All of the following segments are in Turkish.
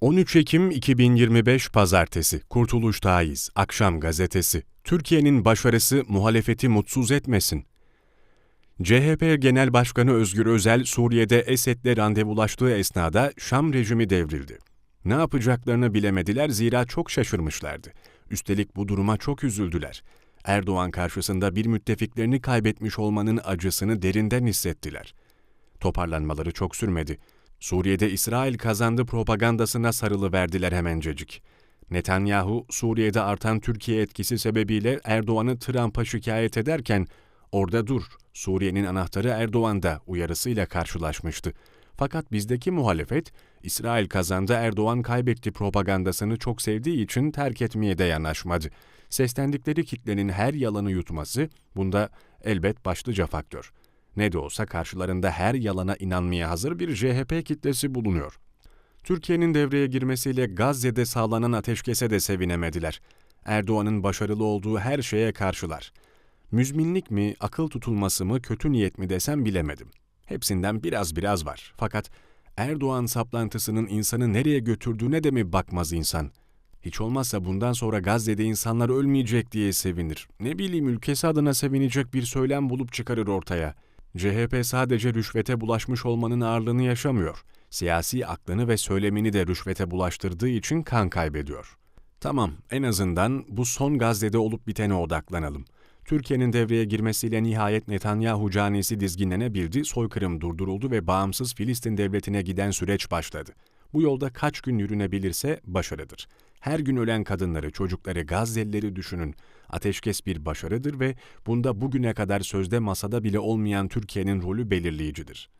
13 Ekim 2025 Pazartesi Kurtuluştayız Akşam Gazetesi Türkiye'nin başarısı muhalefeti mutsuz etmesin. CHP Genel Başkanı Özgür Özel Suriye'de Esed'le randevulaştığı esnada Şam rejimi devrildi. Ne yapacaklarını bilemediler zira çok şaşırmışlardı. Üstelik bu duruma çok üzüldüler. Erdoğan karşısında bir müttefiklerini kaybetmiş olmanın acısını derinden hissettiler. Toparlanmaları çok sürmedi. Suriye'de İsrail kazandı propagandasına sarılı verdiler hemencecik. Netanyahu, Suriye'de artan Türkiye etkisi sebebiyle Erdoğan'ı Trump'a şikayet ederken, orada dur, Suriye'nin anahtarı Erdoğan'da uyarısıyla karşılaşmıştı. Fakat bizdeki muhalefet, İsrail kazandı Erdoğan kaybetti propagandasını çok sevdiği için terk etmeye de yanaşmadı. Seslendikleri kitlenin her yalanı yutması, bunda elbet başlıca faktör. Ne de olsa karşılarında her yalana inanmaya hazır bir CHP kitlesi bulunuyor. Türkiye'nin devreye girmesiyle Gazze'de sağlanan ateşkese de sevinemediler. Erdoğan'ın başarılı olduğu her şeye karşılar. Müzminlik mi, akıl tutulması mı, kötü niyet mi desem bilemedim. Hepsinden biraz biraz var. Fakat Erdoğan saplantısının insanı nereye götürdüğüne de mi bakmaz insan? Hiç olmazsa bundan sonra Gazze'de insanlar ölmeyecek diye sevinir. Ne bileyim ülkesi adına sevinecek bir söylem bulup çıkarır ortaya.'' CHP sadece rüşvete bulaşmış olmanın ağırlığını yaşamıyor. Siyasi aklını ve söylemini de rüşvete bulaştırdığı için kan kaybediyor. Tamam, en azından bu son Gazze'de olup bitene odaklanalım. Türkiye'nin devreye girmesiyle nihayet Netanyahu canisi dizginlenebildi, soykırım durduruldu ve bağımsız Filistin devletine giden süreç başladı. Bu yolda kaç gün yürünebilirse başarıdır. Her gün ölen kadınları, çocukları, Gazze'lileri düşünün. Ateşkes bir başarıdır ve bunda bugüne kadar sözde masada bile olmayan Türkiye'nin rolü belirleyicidir.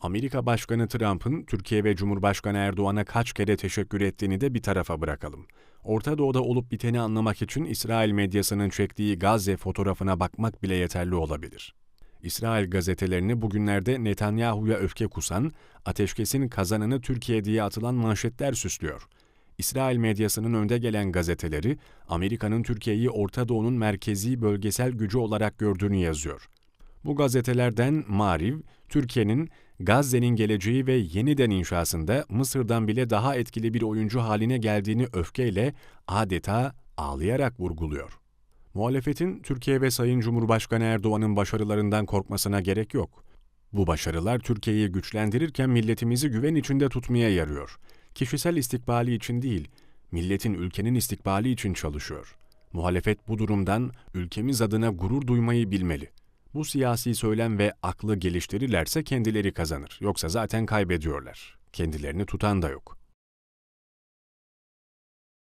Amerika Başkanı Trump'ın Türkiye ve Cumhurbaşkanı Erdoğan'a kaç kere teşekkür ettiğini de bir tarafa bırakalım. Orta Doğu'da olup biteni anlamak için İsrail medyasının çektiği Gazze fotoğrafına bakmak bile yeterli olabilir. İsrail gazetelerini bugünlerde Netanyahu'ya öfke kusan, ateşkesin kazanını Türkiye diye atılan manşetler süslüyor. İsrail medyasının önde gelen gazeteleri, Amerika'nın Türkiye'yi Orta Doğu'nun merkezi bölgesel gücü olarak gördüğünü yazıyor. Bu gazetelerden Mariv, Türkiye'nin Gazze'nin geleceği ve yeniden inşasında Mısır'dan bile daha etkili bir oyuncu haline geldiğini öfkeyle adeta ağlayarak vurguluyor. Muhalefetin Türkiye ve Sayın Cumhurbaşkanı Erdoğan'ın başarılarından korkmasına gerek yok. Bu başarılar Türkiye'yi güçlendirirken milletimizi güven içinde tutmaya yarıyor. Kişisel istikbali için değil, milletin ülkenin istikbali için çalışıyor. Muhalefet bu durumdan ülkemiz adına gurur duymayı bilmeli. Bu siyasi söylem ve aklı geliştirirlerse kendileri kazanır. Yoksa zaten kaybediyorlar. Kendilerini tutan da yok.''